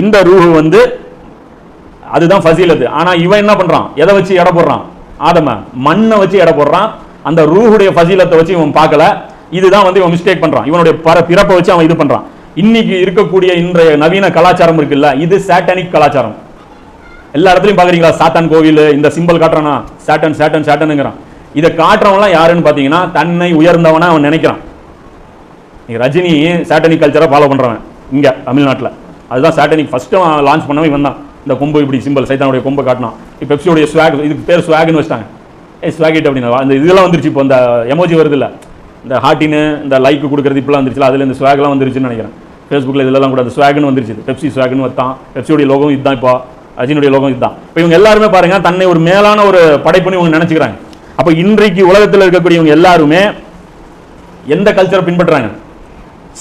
இந்த ரூஹு வந்து அதுதான் ஃபசீலது ஆனால் இவன் என்ன பண்ணுறான் எதை வச்சு எடை போடுறான்? ஆதம. மண்ணை வச்சு எடை போடுறான். அந்த ரூஹுடைய ஃபசீலத்தை வச்சு இவன் பார்க்கல. இதுதான் வந்து இவன் மிஸ்டேக் பண்ணுறான் இவனுடைய பர பிறப்பை வச்சு அவன் இது பண்ணுறான் இன்னைக்கு இருக்கக்கூடிய இன்றைய நவீன கலாச்சாரம் இருக்குல்ல இது சாட்டனிக் கலாச்சாரம். எல்லா இடத்துலையும் பார்க்குறீங்களா? சாத்தான் கோவில் இந்த சிம்பல் காட்டுறானா? சாட்டன் சாட்டன் சாட்டனுங்கிறான் இதை காட்டுறவன்லாம் யாருன்னு பார்த்தீங்கன்னா தன்னை உயர்ந்தவனா அவன் நினைக்கிறான். நீ ரஜினி சாட்டனிக் கல்ச்சரை ஃபாலோ பண்ணுறவன் இங்கே தமிழ்நாட்டில். அதுதான் சாட்டனிக் ஃபஸ்ட்டு அவன் லான்ச் பண்ணவே இவன் தான். இந்த கொம்பு இப்படி சிம்பிள் சைத்தானுடைய கொம்பை காட்டினான் இப்போ பெப்சியோடைய ஸ்வாக் இதுக்கு பேர் ஸ்வாக்னு வச்சிட்டாங்க. ஏ ஸ்வாகிட் அப்படின்னா அந்த இதெல்லாம் வந்துருச்சு இப்போ இந்த எமோஜி வருது இல்லை. இந்த ஹார்ட்டின்னு இந்த லைக் கொடுக்குறது இப்பெல்லாம் வந்துருச்சு அதில் இந்த ஸ்வாக்லாம் வந்துருச்சுன்னு நினைக்கிறேன். ஃபேஸ்புக்கில் இதெல்லாம் கூட அந்த ஸ்வாக்னு வந்துருச்சு. பெப்சி ஸ்வாக்னு வத்தான் பெப்சியோடைய லோகம் இதுதான் இப்போ. அஜினுடைய லோகம் இதுதான். இப்போ இவங்க எல்லாருமே பாருங்கள் தன்னை ஒரு மேலான ஒரு படைப்புன்னு இவங்க நினச்சிக்கிறாங்க. அப்போ இன்றைக்கு உலகத்தில் இருக்கக்கூடியவங்க எல்லாருமே எந்த கல்ச்சரை பின்பற்றுறாங்க?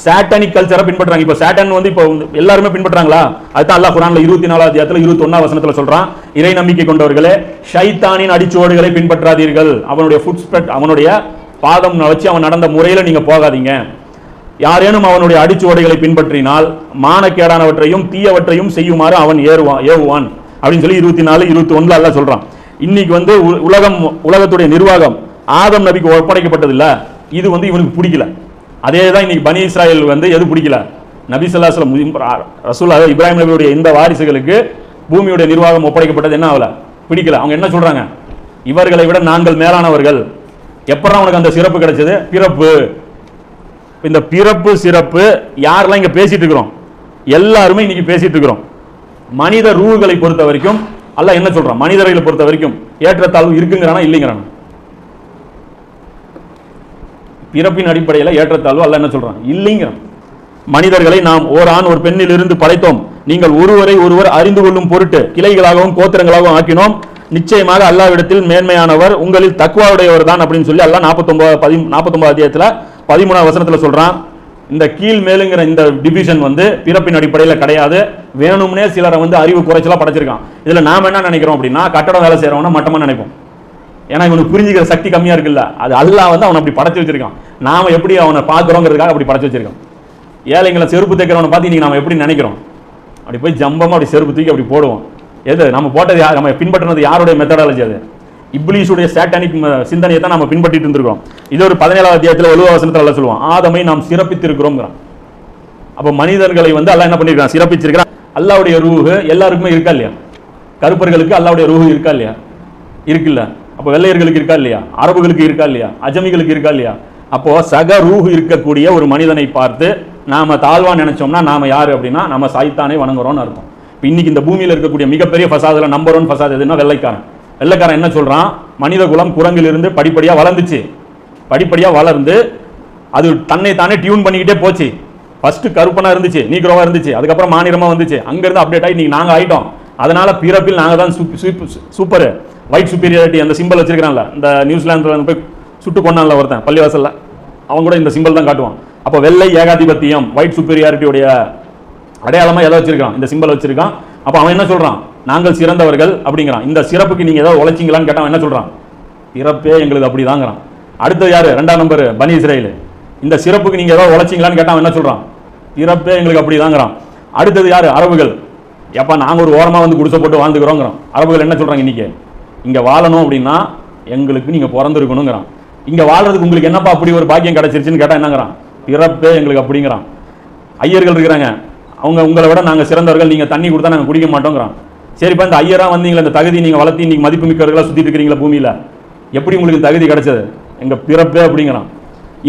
சாட்டனிக் கல்ச்சரை பின்பற்றுறாங்க. இப்போ சாட்டன் வந்து இப்போ எல்லாருமே பின்பற்றுறாங்களா? அதுதான் அல்லாஹ் குரான்ல இருபத்தி நாலாவது அத்தியாயத்துல இருபத்தி ஒன்னாம் வசனத்தில் சொல்றான். இறை நம்பிக்கை கொண்டவர்களே ஷைத்தானின் அடிச்சுவடுகளை பின்பற்றாதீர்கள். அவனுடைய ஃபுட் ஸ்ப்ரெட் அவனுடைய பாதம் வச்சு அவன் நடந்த முறையில நீங்க போகாதீங்க. யாரேனும் அவனுடைய அடிச்சுவடைகளை பின்பற்றினால் மானக்கேடானவற்றையும் தீயவற்றையும் செய்யுமாறு அவன் ஏறுவான் ஏவுவான். அப்படின்னு சொல்லி இருபத்தி நாலு இருபத்தி ஒன்றில் அல்ல சொல்றான். இன்னைக்கு வந்து உ- உலகம் உலகத்துடைய நிர்வாகம் ஆதம் நபிக்கு ஒப்படைக்கப்பட்டதில்ல. இது வந்து இவனுக்கு பிடிக்கல. அதே தான் இன்னைக்கு பனி இஸ்ராயல் வந்து எது பிடிக்கல? நபி சொல்லாஸ்லம் அலைஹி வஸல்லம் இப்ராஹிம் நபியுடைய இந்த வாரிசுகளுக்கு பூமியுடைய நிர்வாகம் ஒப்படைக்கப்பட்டது என்ன ஆகல? பிடிக்கல. அவங்க என்ன சொல்றாங்க? இவர்களை விட நாங்கள் மேலானவர்கள். எப்படா அவனுக்கு அந்த சிறப்பு கிடைச்சது? பிறப்பு. இந்த பிறப்பு சிறப்பு யாரெல்லாம் இங்கே பேசிட்டு இருக்கிறோம்? எல்லாருமே இன்னைக்கு பேசிட்டு இருக்கிறோம். மனித ரூகளை பொறுத்த வரைக்கும் அல்ல என்ன சொல்றான்? மனிதர்களை பொறுத்த வரைக்கும் ஏற்றத்தாழ்வு இருக்குங்கிறானா இல்லைங்கிறானா? பிறப்பின் அடிப்படையில் ஏற்றத்தாழ்வு அல்ல என்ன சொல்கிறான் இல்லைங்கிறான். மனிதர்களை நாம் ஓர் ஆண் ஒரு பெண்ணில் இருந்து படைத்தோம். நீங்கள் ஒருவரை ஒருவர் அறிந்து கொள்ளும் பொருட்டு கிளைகளாகவும் கோத்திரங்களாகவும் ஆக்கினோம். நிச்சயமாக அல்லாவிடத்தில் மேன்மையானவர் உங்களில் தக்குவாவுடையவர் தான் அப்படின்னு சொல்லி அல்லா நாற்பத்தொன்பது பதி நாற்பத்தொன்பது அத்தியாயத்தில் பதிமூணாவது வசனத்தில் சொல்கிறான் இந்த கீழ் மேலுங்கிற இந்த டிவிஷன் வந்து பிறப்பின் அடிப்படையில் கிடையாது. வேணும்னே சிலரை வந்து அறிவு குறைச்சலா படைச்சிருக்கான். இதில் நாம் என்ன நினைக்கிறோம் அப்படின்னா கட்டடம் வேலை செய்யறவன மட்டமாக நினைப்போம். ஏன்னா இவனுக்கு புரிஞ்சுக்கிற சக்தி கம்மியாக இருக்குல்ல. அது அல்லாஹ் வந்து அவனை அப்படி படைச்சு வச்சிருக்கான். நாம எப்படி அவனை பார்க்குறோங்கிறதுக்காக அப்படி படைச்சு வச்சிருக்கான் ஏழைங்களை செருப்பு தைக்கிறவனை பார்த்து இன்னைக்கு நம்ம எப்படி நினைக்கிறோம்? அப்படி போய் ஜம்பமாக அப்படி செருப்பு தூக்கி அப்படி போடுவோம். எது? நம்ம போட்டது யார் நம்ம பின்பற்றினது யாருடைய மெத்தடாலஜி அது? இப்லீஷுடைய சேட்டானிக் சிந்தனையை தான் நம்ம பின்பற்றிட்டு இருந்திருக்கோம் இது ஒரு பதினேழாவது அத்தியாயத்தில் எழுபது அல்ல சொல்லுவோம் ஆதமை நாம் சிறப்பித்திருக்கிறோங்கிறான் அப்போ மனிதர்களை வந்து அல்லா என்ன பண்ணிருக்கான்? சிறப்பிச்சிருக்கிறான். அல்லாவுடைய ரூஹு எல்லாருக்குமே இருக்கா இல்லையா? கருப்பர்களுக்கு அல்லாவுடைய ரூஹு இருக்கா இல்லையா? இருக்குல்ல. அப்போ வெள்ளையர்களுக்கு இருக்கா இல்லையா? அரபுகளுக்கு இருக்கா இல்லையா? அஜமிகளுக்கு இருக்கா இல்லையா? அப்போது சக ரூஹு இருக்கக்கூடிய ஒரு மனிதனை பார்த்து நாம் தாழ்வாக நினச்சோம்னா நாம் யார் அப்படின்னா நம்ம சாய்த்தானே வணங்குறோம்னு அர்த்தம். இப்போ இன்றைக்கி இந்த பூமியில் இருக்கக்கூடிய மிகப்பெரிய ஃபசாதில் நம்பர் ஒன் ஃபசாத் எதுன்னா வெள்ளைக்காரன். வெள்ளைக்காரன் என்ன சொல்கிறான் மனித குலம் குரங்கிலிருந்து படிப்படியாக வளர்ந்துச்சு. படிப்படியாக வளர்ந்து அது தன்னை தானே டியூன் பண்ணிக்கிட்டே போச்சு. ஃபஸ்ட்டு கருப்பனாக இருந்துச்சு நீக்ரோவாக இருந்துச்சு அதுக்கப்புறம் மாநிலமாக வந்துச்சு. அங்கேருந்து அப்டேட் ஆகி நீங்கள் நாங்கள் ஆகிட்டோம் அதனால பிறப்பில் நாங்கள் தான் சூப்பர். ஒயிட் சுப்பீரியாரிட்டி அந்த சிம்பிள் வச்சிருக்கிறான்ல இந்த நியூசிலாந்தில் போய் சுட்டு கொண்டான்ல ஒருத்தன் பள்ளிவாசலில். அவன் கூட இந்த சிம்பிள் தான் காட்டுவான். அப்போ வெள்ளை ஏகாதிபத்தியம் ஒயிட் சுப்பீரியாரிட்டியுடைய அடையாளமாக எதை வச்சிருக்கான்? இந்த சிம்பிள் வச்சிருக்கான். அப்போ அவன் என்ன சொல்கிறான் நாங்கள் சிறந்தவர்கள் அப்படிங்கிறான். இந்த சிறப்புக்கு நீங்கள் ஏதாவது உழைச்சிங்களான்னு கேட்டான் என்ன சொல்கிறான் பிறப்பே எங்களுக்கு அப்படி தாங்கிறான் அடுத்தது யார்? ரெண்டாம் நம்பர் பனி இஸ்ரேல். இந்த சிறப்புக்கு நீங்கள் ஏதாவது உழைச்சிங்களான்னு கேட்டான் என்ன சொல்கிறான் பிறப்பே எங்களுக்கு அப்படி தாங்கிறான் அடுத்தது யார்? அரபுகள். எப்போ நாங்க ஒரு ஓரமாக வந்து குடிசை போட்டு வாழ்ந்துக்கிறோங்கிறோம். அரபுகள் என்ன சொல்கிறாங்க இன்றைக்கி இங்கே வாழணும் அப்படின்னா எங்களுக்கு நீங்கள் பிறந்திருக்கணுங்கிறான். இங்கே வாழ்கிறதுக்கு உங்களுக்கு என்னப்பா அப்படி ஒரு பாக்கியம் கிடச்சிருச்சுன்னு கேட்டால் என்னங்கிறான்? பிறப்பே எங்களுக்கு அப்படிங்கிறான். ஐயர்கள் இருக்கிறாங்க. அவங்க உங்களை விட நாங்க சிறந்தவர்கள். நீங்கள் தண்ணி கொடுத்தா நாங்கள் குடிக்க மாட்டோங்கிறான். சரிப்பா இந்த ஐயராக வந்தீங்களா இந்த தகுதி நீங்கள் வளர்த்தி நீங்கள் மதிப்பு மிக்கவர்களாக சுற்றிட்டு இருக்கிறீங்களா பூமியில? எப்படி உங்களுக்கு தகுதி கிடைச்சது? எங்க பிறப்பே அப்படிங்கிறான்.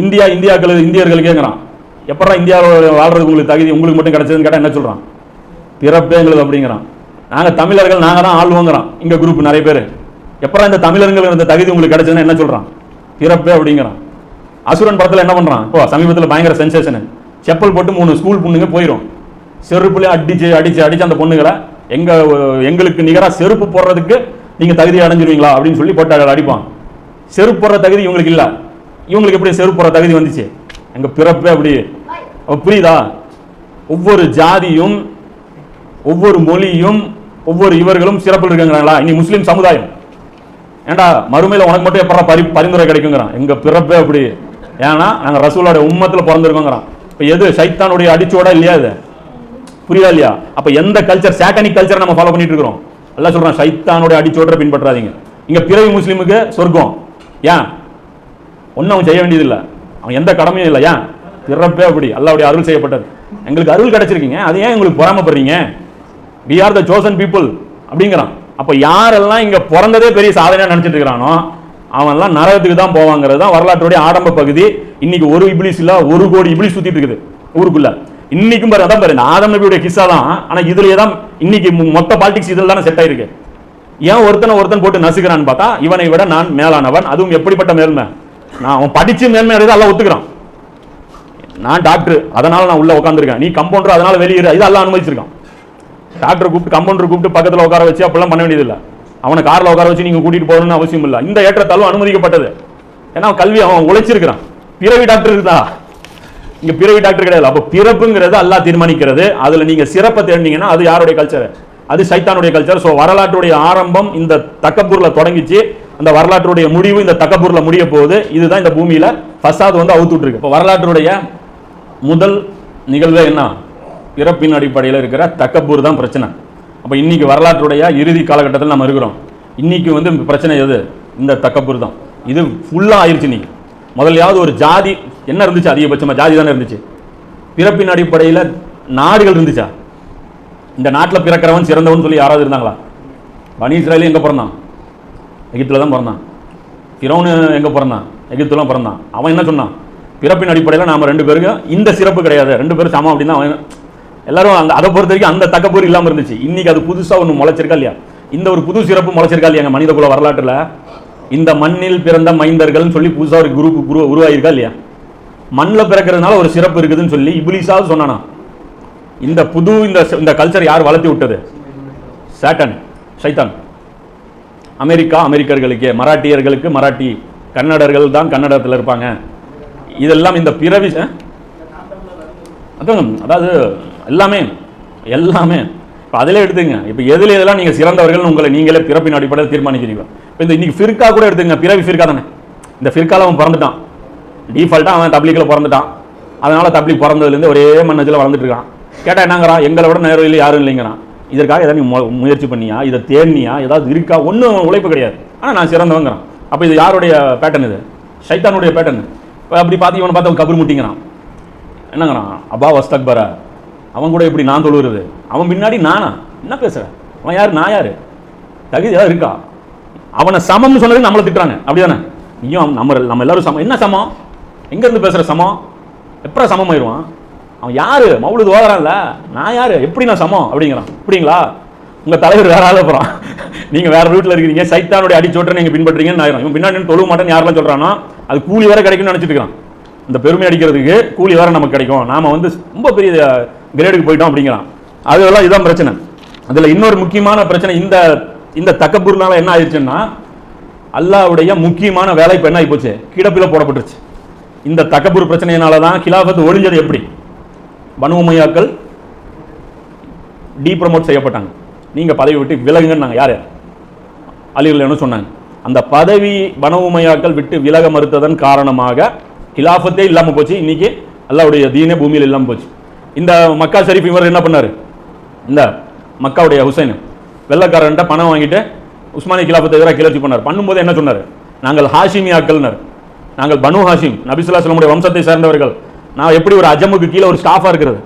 இந்தியா இந்தியாக்கள் இந்தியர்கள் கேட்குறான் எப்படா இந்தியாவில் வாழ்கிறதுக்கு உங்களுக்கு தகுதி உங்களுக்கு மட்டும் கிடைச்சதுன்னு கேட்டால் என்ன சொல்கிறான் பிறப்பே எங்களுக்கு அப்படிங்கிறான். நாங்கள் தமிழர்கள் நாங்கள் தான் ஆள்வோங்கிறான். இங்கே குரூப் நிறைய பேர். எப்பறம் இந்த தமிழர்கள் இந்த தகுதி உங்களுக்கு கிடைச்சதுன்னு என்ன சொல்கிறான் பிறப்பே அப்படிங்கிறான். அசுரன் படத்தில் என்ன பண்ணுறான் இப்போ சமீபத்தில் பயங்கர சென்சேஷனு செப்பல் போட்டு மூணு ஸ்கூல் பொண்ணுங்க போயிடும் செருப்புலேயே அடிச்சு அடிச்சு அடிச்சு அந்த பொண்ணுங்களை எங்கள் எங்களுக்கு நிகராக செருப்பு போடுறதுக்கு நீங்கள் தகுதி அடைஞ்சிருவீங்களா அப்படின்னு சொல்லி போட்டு அடிப்பான். செருப்பு போடுற தகுதி இவங்களுக்கு இல்லை. இவங்களுக்கு எப்படி செருப்பு போடுற தகுதி வந்துச்சு? எங்கள் பிறப்பே அப்படி புரியுதா? ஒவ்வொரு ஜாதியும் ஒவ்வொரு மொழியும் ஒவ்வொரு இவர்களும் சிறப்பில் இருக்குங்கிறாங்களா? இனி முஸ்லீம் சமுதாயம். ஏண்டா மறுமையில் உனக்கு மட்டும் எப்படா பரி பரிந்துரை கிடைக்குங்கிறான்? எங்கள் பிறப்பே அப்படி. ஏன்னா நாங்கள் ரசூலோட உம்மத்தில் பிறந்திருக்கோங்கிறான். இப்போ எது சைத்தானுடைய அடிச்சோட இல்லையா இது? புரியுதா இல்லையா? அப்போ எந்த கல்ச்சர் சேட்டனிக் கல்ச்சர் நம்ம ஃபாலோ பண்ணிட்டு இருக்கிறோம்? எல்லாம் சொல்கிறான் சைத்தானுடைய அடிச்சோட பின்பற்றாதீங்க. இங்கே பிறவி முஸ்லீமுக்கு சொர்க்கம். ஏன்? ஒன்றும் அவன் செய்ய வேண்டியதில்லை. அவன் எந்த கடமையும் இல்லை. ஏன்? பிறப்பே அப்படி. அல்லாவுடைய அருள் செய்யப்பட்டது. எங்களுக்கு அருள் கிடைச்சிருக்கீங்க. அது ஏன் உங்களுக்கு பொறாமப்படுறீங்க? We are the chosen people அப்படிங்கிறான். அப்போ யாரெல்லாம் இங்கே பிறந்ததே பெரிய சாதனையாக நினச்சிட்டு இருக்கிறானோ அவன்லாம் நரகத்துக்கு தான் போவாங்கிறது தான் வரலாற்றுடைய ஆரம்ப பகுதி. இன்னைக்கு ஒரு இப்ளிஸ் இல்லை ஒரு கோடி இப்ளிஸ் சுற்றிட்டு இருக்குது ஊருக்குள்ள. இன்னைக்கும் பாரு அதான் பாரு இந்த ஆதம் நபியுடைய கிஸ்ஸா தான் ஆனால் இதுலேயே தான் இன்னைக்கு மொத்த பாலிடிக்ஸ் இதில் தானே செட் ஆயிருக்கு. ஏன் ஒருத்தனை ஒருத்தன் போட்டு நசுக்கிறான்னு பார்த்தா இவனை விட நான் மேலானவன் அதுவும் எப்படிப்பட்ட மேல்மை நான் அவன் படிச்சு மேன்மை அடையதை எல்லாம் ஒத்துக்கிறான். நான் டாக்டர் அதனால நான் உள்ள உட்காந்துருக்கேன் நீ கம்பவுண்டர் அதனால வெளியேறு இது எல்லாம் அனுமதிச்சிருக்கான். டாக்டர் கூப்பிட்டு கம்பவுண்டர் கூப்பிட்டு பக்கத்தில் உட்கார வச்சு அப்படிலாம் பண்ண வேண்டியதில்லை. அவனை காரில் உட்கார வச்சு நீங்கள் கூட்டிகிட்டு போகணும்னு அவசியம் இல்லை. இந்த ஏற்றத்தாழ்வு அனுமதிக்கப்பட்டது. ஏன்னா அவன் கல்வி அவன் உழைச்சிருக்கிறான். பிறவி டாக்டர் இருக்குதா இங்கே பிறவி டாக்டர் கிடையாது. அப்போ பிறப்புங்கிறது அல்லா தீர்மானிக்கிறது. அதில் நீங்கள் சிறப்பை தேடினீங்கன்னா அது யாருடைய கல்ச்சர் அது சைத்தானுடைய கல்ச்சர் ஸோ வரலாற்றுடைய ஆரம்பம் இந்த தக்கப்பூரில் தொடங்கிச்சு. அந்த வரலாற்றுடைய முடிவு இந்த தக்கப்பூரில் முடிய போகுது. இதுதான் இந்த பூமியில் ஃபசாத் வந்து அவுத்து விட்டுருக்கு. இப்போ வரலாற்றுடைய முதல் நிகழ்வே என்ன? பிறப்பின் அடிப்படையில் இருக்கிற தக்கப்பூர் தான் பிரச்சனை. அப்போ இன்னைக்கு வரலாற்றுடைய இறுதி காலகட்டத்தில் நம்ம இருக்கிறோம். இன்னைக்கு வந்து பிரச்சனை எது? இந்த தக்கப்பூர் தான். இது ஃபுல்லாக ஆயிடுச்சு இன்னைக்கு. முதல்லையாவது ஒரு ஜாதி என்ன இருந்துச்சு? அதிகபட்சமாக ஜாதி தானே இருந்துச்சு. பிறப்பின் அடிப்படையில் நாடுகள் இருந்துச்சா? இந்த நாட்டில் பிறக்கிறவன் சிறந்தவன் சொல்லி யாராவது இருந்தாங்களா? பனி இஸ்ராயலி எங்கே பிறந்தான்? எகிப்தில் தான் பிறந்தான். திரௌனு எங்கே பிறந்தான்? எகிப்துலாம் பிறந்தான். அவன் என்ன சொன்னான்? பிறப்பின் அடிப்படையில் நாம் ரெண்டு பேருக்கும் இந்த சிறப்பு கிடையாது. ரெண்டு பேரும் சமம் அப்படின்னு அவன் எல்லாரும் அந்த அதை பொறுத்த வரைக்கும் அந்த தக்கப்பூர் இல்லாமல் இருந்துச்சு. இன்னைக்கு அது புதுசாக ஒன்று முளைச்சிருக்கா இல்லையா? இந்த ஒரு புது சிறப்பு முளைச்சிருக்கா இல்லையா எங்கள் மனித குல வரலாற்றில்? இந்த மண்ணில் பிறந்த மைந்தர்கள்னு சொல்லி புதுசாக ஒரு குரூப் குரு உருவாயிருக்கா இல்லையா? மண்ணில் பிறக்கிறதுனால ஒரு சிறப்பு இருக்குதுன்னு சொல்லி இபிலிஸாவது சொன்னானா. இந்த புது இந்த இந்த கல்ச்சர் யார் வளர்த்தி விட்டது? சேட்டன் சைத்தான். அமெரிக்கா அமெரிக்கர்களுக்கே மராட்டியர்களுக்கு மராட்டி கன்னடர்கள் தான் கன்னடத்தில் இருப்பாங்க. இதெல்லாம் இந்த பிறவி அதாவது எல்லாமே. எல்லாமே. இப்போ அதிலே எடுத்துங்க. இப்போ எதில் எதெல்லாம் நீங்கள் சிறந்தவர்கள் உங்களை நீங்களே பிறப்பின் அடிப்படையில் தீர்மானிக்கிறீங்க. இப்போ இந்த இன்னைக்கு ஃபிர்கா கூட எடுத்துங்க. பிறவி ஃபிர்கா தானே. இந்த ஃபிர்கால அவன் பிறந்துட்டான். டீஃபால்ட்டாக அவன் தப்ளிக்கில் பிறந்துட்டான். அதனால் தப்ளிக் பிறந்ததுலேருந்து ஒரே மண்ணத்தில் வளர்ந்துட்டு இருக்கான். கேட்டால் என்னங்கிறான்? எங்களை விட நேரம் யாரும் இல்லைங்கிறான். இதற்காக எதாவது நீ முயற்சி பண்ணியா? இதை தேடினியா? ஏதாவது இருக்கா? ஒன்றும் உழைப்பு கிடையாது. ஆனால் நான் சிறந்தவங்கிறான். அப்போ இது யாருடைய பேட்டர்ன் இது? சைத்தானுடைய பேட்டர்ன் இப்போ அப்படி பார்த்து இவனை பார்த்து அவன் கபர் முட்டிங்கிறான். என்னங்கிறான்? அப்பா வஸ்தக்பரா. அவன் கூட எப்படி நான் தொழுகிறது? அவன் பின்னாடி நானா? என்ன பேசுகிறேன் அவன் யார்? நான் யார்? தகுதி ஏதாவது இருக்கா? அவனை சமம்னு சொன்னது நம்மளை திட்டுறாங்க. அப்படிதானே? நீயும் நம்ம நம்ம எல்லாரும் சமம். என்ன சமம்? எங்கேருந்து பேசுகிற சமம்? எப்படா சமம் ஆயிடுவான் அவன் யார்? மவுளுது ஓதுறான்ல. நான் யார்? எப்படி நான் சமம்? அப்படிங்கிறான். அப்படிங்களா உங்கள் தலைவர் வேற ஆள் போகிறான் நீங்கள் வேறு வீட்டில் இருக்கிறீங்க. சைத்தானுடைய அடிச்சோட்டை நீங்கள் பின்பற்றுறீங்கன்னு ஆயிரும் இவன் பின்னாடி தொழுவ மாட்டேன்னு யாரெல்லாம் சொல்கிறானோ அது கூலி வேற கிடைக்கும்னு நினச்சிட்டு இருக்கான். இந்த பெருமை அடிக்கிறதுக்கு கூலி வேற நமக்கு கிடைக்கும். நாம் வந்து ரொம்ப பெரிய கிரேடுக்கு போயிட்டோம் அப்படிங்கிறான். அதெல்லாம் இதுதான் பிரச்சனை. அதில் இன்னொரு முக்கியமான பிரச்சனை இந்த இந்த தக்கபூர்னால என்ன ஆயிடுச்சுன்னா அல்லாவுடைய முக்கியமான வேலை இப்போ என்ன ஆகி போச்சு? போடப்பட்டுருச்சு. இந்த தக்கபூர் பிரச்சனையினால தான் கிலாஃபத் ஒழிஞ்சது எப்படி? பனு உமையாக்கள் டீப்ரமோட் செய்யப்பட்டாங்க. நீங்கள் பதவி விட்டு விலகுங்கன்னாங்க யார்? அலிகள் சொன்னாங்க? அந்த பதவி பனு உமையாக்கள் விட்டு விலக மறுத்ததன் காரணமாக கிலாஃபத்தே இல்லாமல் போச்சு. இன்னைக்கு அல்லாவுடைய தீனே பூமியில் இல்லாமல் போச்சு. இந்த மக்கா ஷெரீஃப் இவர் என்ன பண்ணாரு? இந்த மக்காவுடைய ஹுசைன் வெள்ளக்காரன்ட்ட பணம் வாங்கிட்டு உஸ்மானி கிலாபத்தை எதிராக கிளர்ச்சி பண்ணார். பண்ணும்போது என்ன சொன்னார்? நாங்கள் ஹாஷிமியாக்கள்னர். நாங்கள் பனு ஹாஷிம் நபிசுல்லாஸ்லமுடைய வம்சத்தை சேர்ந்தவர்கள். நான் எப்படி ஒரு அஜமுக்கு கீழே ஒரு ஸ்டாஃபாக இருக்கிறது?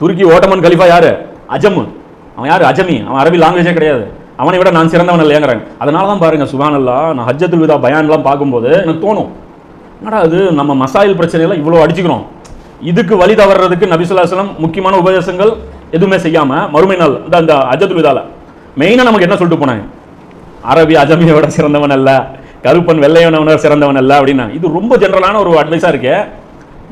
துருக்கி ஓட்டமன் கலிஃபா யார்? அஜம். அவன் யார்? அஜமி. அவன் அரபி லாங்குவேஜே கிடையாது. அவனை விட நான் சிறந்தவன் இல்லையாங்கிறாங்க அதனால தான் பாருங்க சுபானல்லா நான் ஹஜ்ஜத்துல் விதா பயான்லாம் பார்க்கும்போது எனக்கு தோணும். என்னடா அது நம்ம மசாயில் பிரச்சனையெல்லாம் இவ்வளோ அடிச்சுக்கிறோம். இதுக்கு வழி தவறுறதுக்கு நபிசுல்லாஸ்லம் முக்கியமான உபதேசங்கள் எதுவுமே செய்யாம மறுமை நாள் இந்த அந்த அஜத்துல் விதால. மெயினாக நமக்கு என்ன சொல்லிட்டு போனாங்க? அரபி அஜமியை விட சிறந்தவன் அல்ல கருப்பன் வெள்ளையனவன சிறந்தவன் அல்ல அப்படின்னா இது ரொம்ப ஜென்ரலான ஒரு அட்வைஸாக இருக்கே.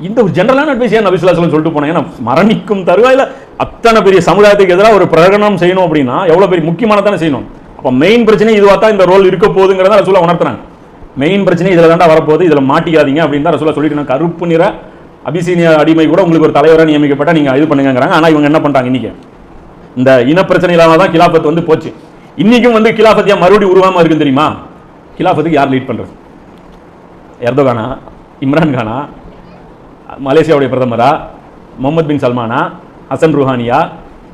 இந்த ஒரு ஜென்ரலான அட்வைஸ் ஏன் நபிசுல்லாஸ்லம் சொல்லிட்டு போனாங்க? ஏன்னா மரணிக்கும் தருவாயில அத்தனை பெரிய சமுதாயத்துக்கு எதிராக ஒரு பிரகடனம் செய்யணும் அப்படின்னா எவ்வளோ பெரிய முக்கியமானதானே செய்யணும். அப்போ மெயின் பிரச்சனை இதுவாக தான் இந்த ரோல் இருக்க போகுதுங்கிறத ரசூலா உணர்த்துறாங்க. மெயின் பிரச்சனை இதில் தாண்டா வரப்போகுது இதில் மாட்டிக்காதீங்க அப்படின்னு தான் ரசூலா சொல்லிட்டு நான் கருப்பு நிற அபிசீனிய அடிமை கூட உங்களுக்கு ஒரு தலைவராக நியமிக்கப்பட்ட நீங்கள் இது பண்ணுங்கிறாங்க ஆனால் இவங்க என்ன பண்ணுறாங்க இன்றைக்கி இந்த இனப்பிரச்சனையிலான தான் கிலாபத் வந்து போச்சு. இன்னைக்கும் வந்து கிலாஃபத் ஏன் மறுபடியும் உருவாம இருக்குன்னு தெரியுமா? கிலாஃபத்துக்கு யார் லீட் பண்ணுறது எர்தோகானா இம்ரான் கானா மலேசியாவுடைய பிரதமரா முகமது பின் சல்மானா ஹசன் ருஹானியா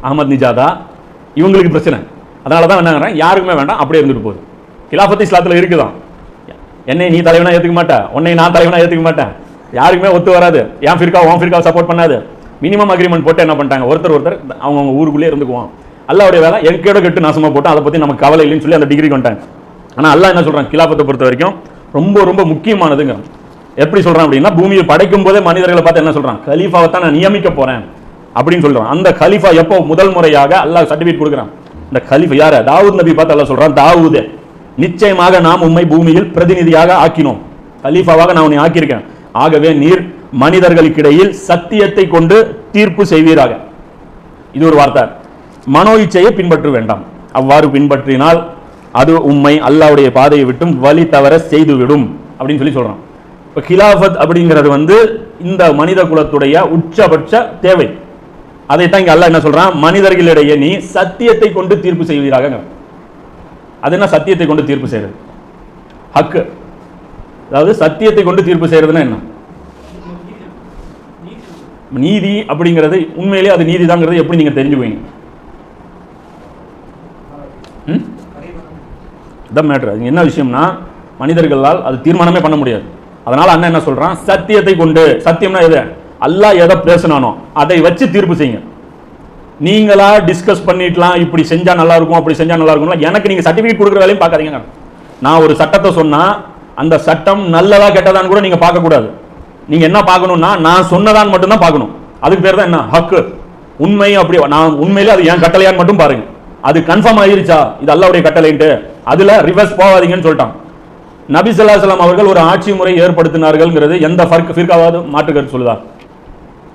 அகமது நிஜாதா? இவங்களுக்கு பிரச்சனை. அதனால தான் என்ன யாருக்குமே வேண்டாம் அப்படியே இருந்துட்டு போகுது. கிலாஃபத் இஸ்லாத்தில் இருக்குதான். என்னை நீ தலைவனா ஏற்றுக்க மாட்டேன் உன்னை நான் தலைவனா ஏற்றுக்க மாட்டேன். யாருக்குமே ஒத்து வராது. ஏன் ஃபிர்கா உன் ஃபிர்காவை சப்போர்ட் பண்ணாது. மினிமம் அக்ரிமெண்ட் போட்டு என்ன பண்ணிட்டாங்க? ஒருத்தர் ஒருத்தர் அவங்கவுங்க ஊருக்குள்ளே இருந்துக்குவோம் அல்லாவுடைய வேலை எங்கேயோட கெட்டு நாசமாக போட்டோம் அதை பற்றி நமக்கு கவலை இல்லைன்னு சொல்லி அந்த டிகிரி கொண்டாங்க. ஆனால் அல்லாஹ் என்ன சொல்கிறான் கிலாபத்தை பொறுத்த வரைக்கும் ரொம்ப ரொம்ப முக்கியமானதுங்க. எப்படி சொல்கிறான் அப்படின்னா பூமியை படைக்கும் போதே மனிதர்களை பார்த்து என்ன சொல்கிறான் கலீஃபாவை தான் நான் நியமிக்க போகிறேன் அப்படின்னு சொல்கிறான் அந்த கலீஃபா எப்போ? முதல் முறையாக அல்லாஹ் சர்டிஃபிகேட் கொடுக்குறான். இந்த கலீஃபா யார்? தாவூத் நபி பார்த்து அல்லா சொல்கிறான் தாவூது நிச்சயமாக நாம் உண்மை பூமியில் பிரதிநிதியாக ஆக்கினோம். கலீஃபாவாக நான் உன்னை ஆக்கியிருக்கேன். ஆகவே நீர் மனிதர்களுக்கிடையில் சத்தியத்தை கொண்டு தீர்ப்பு செய்வீராக. இது ஒரு வார்த்தை. மனோ இச்சையை பின்பற்ற வேண்டாம். அவ்வாறு பின்பற்றினால் அது உம்மை அல்லாவுடைய பாதையை விட்டும் வழி தவற செய்துவிடும் அப்படின்னு சொல்லி சொல்றான். இப்போ கிலாஃபத் அப்படிங்கிறது வந்து இந்த மனித குலத்துடைய உச்சபட்ச தேவை. அதைத்தான் இங்கே அல்லாஹ் என்ன சொல்றான்? மனிதர்களிடையே நீ சத்தியத்தை கொண்டு தீர்ப்பு செய்வீராக அது என்ன? சத்தியத்தை கொண்டு தீர்ப்பு செய்கிறது ஹக்கு. அதாவது சத்தியத்தை கொண்டு தீர்ப்பு செய்கிறதுனா என்ன? நீதி அப்படிங்கிறது உண்மையிலேயே அது நீதி தாங்கிறது எப்படி நீங்கள் தெரிஞ்சுக்குவீங்க? ம்? இதான் மேட்ரு அது என்ன விஷயம்னா மனிதர்களால் அது தீர்மானமே பண்ண முடியாது. அதனால் அண்ணன் என்ன சொல்கிறான் சத்தியத்தை கொண்டு சத்தியம்னா எது? அல்லாஹ் எதை பேசினானோ அதை வச்சு தீர்ப்பு செய்யுங்க. நீங்களா டிஸ்கஸ் பண்ணிடலாம் இப்படி செஞ்சால் நல்லா இருக்கும் அப்படி செஞ்சால் நல்லா இருக்கும்ல எனக்கு நீங்கள் சர்டிஃபிகேட் கொடுக்குற வேலையும் பார்க்காதீங்க. நான் ஒரு சட்டத்தை சொன்னால் அந்த சட்டம் நல்லதா கெட்டதான்னு கூட நீங்க பார்க்க கூடாது. நீங்க என்ன பார்க்கணும்னா நான் சொன்னதான் மட்டும்தான் பார்க்கணும். அதுக்கு பேர் தான் என்ன? ஹக்கு. உண்மை அப்படி நான் உண்மையில அது என் கட்டளையான்னு மட்டும் பாருங்க. அது கன்ஃபார்ம் ஆயிருச்சா? இது அல்லாவுடைய கட்டளைன்ட்டு. அதுல ரிவர்ஸ் போகாதீங்கன்னு சொல்லிட்டான். நபி ஸல்லல்லாஹு அவர்கள் ஒரு ஆட்சி முறை ஏற்படுத்தினார்கள்ங்கிறது எந்த ஃபர்க் ஃபிர்காவது மாற்றுக்கருத்து சொல்லுதா?